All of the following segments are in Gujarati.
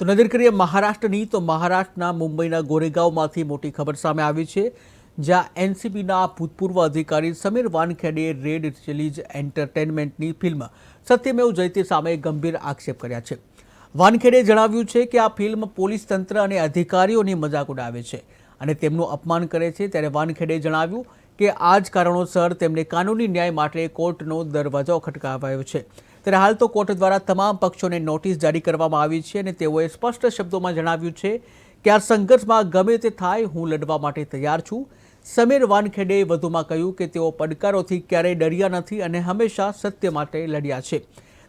તો નજર કરીએ મહારાષ્ટ્રની, તો મહારાષ્ટ્રના મુંબઈના ગોરેગાંવમાંથી મોટી ખબર સામે આવી છે, જ્યાં એનસીબીના ભૂતપૂર્વ અધિકારી સમીર વાનખેડેએ રેડ ચીલીઝ એન્ટરટેનમેન્ટની ફિલ્મ સત્યમેવ જયતે સામે ગંભીર આક્ષેપ કર્યા છે. વાનખેડે જણાવ્યું છે કે આ ફિલ્મ પોલીસ તંત્ર અને અધિકારીઓની મજાક ઉડાવે છે અને તેમનું અપમાન કરે છે. ત્યારે વાનખેડે જણાવ્યું કે આ જ કારણોસર તેમને કાનૂની ન્યાય માટે કોર્ટનો દરવાજો ખટકાવાયો છે. ત્યારે હાલ તો કોર્ટ દ્વારા તમામ પક્ષોને નોટિસ જારી કરવામાં આવી છે અને તેઓએ સ્પષ્ટ શબ્દોમાં જણાવ્યું છે કે આ સંઘર્ષમાં ગમે તે થાય હું લડવા માટે તૈયાર છું. સમીર વાનખેડે વધુમાં કહ્યું કે તેઓ પડકારોથી ક્યારેય ડર્યા નથી અને હંમેશા સત્ય માટે લડ્યા છે.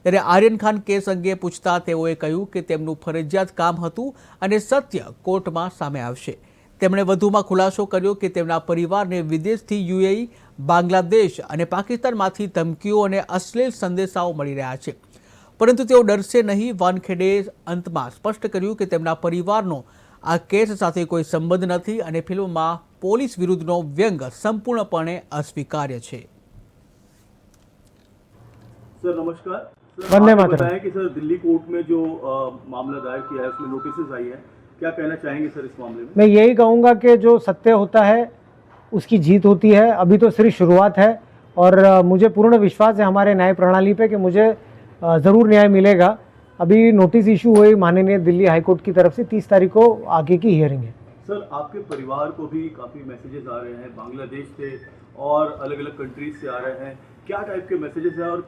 ત્યારે આર્યન ખાન કેસ અંગે પૂછતા તેઓએ કહ્યું કે તેમનું ફરજિયાત કામ હતું અને સત્ય કોર્ટમાં સામે આવશે. તેમણે વધુમાં ખુલાસો કર્યો કે તેમના પરિવારને વિદેશથી યુએઈ બાંગ્લાદેશ અને પાકિસ્તાનમાંથી ધમકીઓ અને અશ્લીલ સંદેશાઓ મળી રહ્યા છે પરંતુ તેઓ ડરશે નહીં વાનખેડેએ અંતમાં સ્પષ્ટ કર્યું કે તેમના પરિવારનો આ કેસ સાથે કોઈ સંબંધ નથી અને ફિલ્મમાં પોલીસ વિરુદ્ધનો વ્યંગ સંપૂર્ણપણે અસ્વીકાર્ય છે सर नमस्कार सर वंदे आपने मातरम। बताया कि सर दिल्ली कोर्ट में जो अ, मामला दायर किया है उसमें नोटिस आई है क्या कहना चाहेंगे सर इस मामले में? मैं यही कहूँगा कि जो सत्य होता है उसकी जीत होती है। अभी तो सिर्फ़ शुरुआत है और मुझे पूर्ण विश्वास है हमारे न्याय प्रणाली पे कि मुझे ज़रूर न्याय मिलेगा। अभी नोटिस इशू हुई माननीय दिल्ली हाईकोर्ट की तरफ़ से तीस तारीख को आगे की हियरिंग है। सर आपके परिवार को भी काफ़ी मैसेजेस आ रहे हैं बांग्लादेश से और अलग अलग कंट्रीज़ से आ रहे हैं। क्या टाइप के मैसेजेस हैं और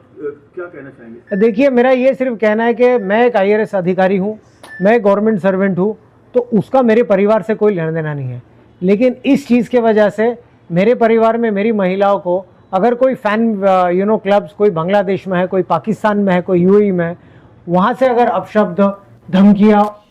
क्या कहना चाहेंगे? देखिए मेरा ये सिर्फ़ कहना है कि मैं एक आईआरएस अधिकारी हूँ मैं गवर्नमेंट सर्वेंट हूँ। तो उसका मेरे परिवार से कोई लेना देना नहीं है। लेकिन इस चीज़ के वजह से मेरे परिवार में मेरी महिलाओं को, अगर कोई फ़ैन यू नो क्लब्स कोई बांग्लादेश में है, कोई पाकिस्तान में है, कोई यूएई में है, वहाँ से अगर अपशब्द, धमकियाँ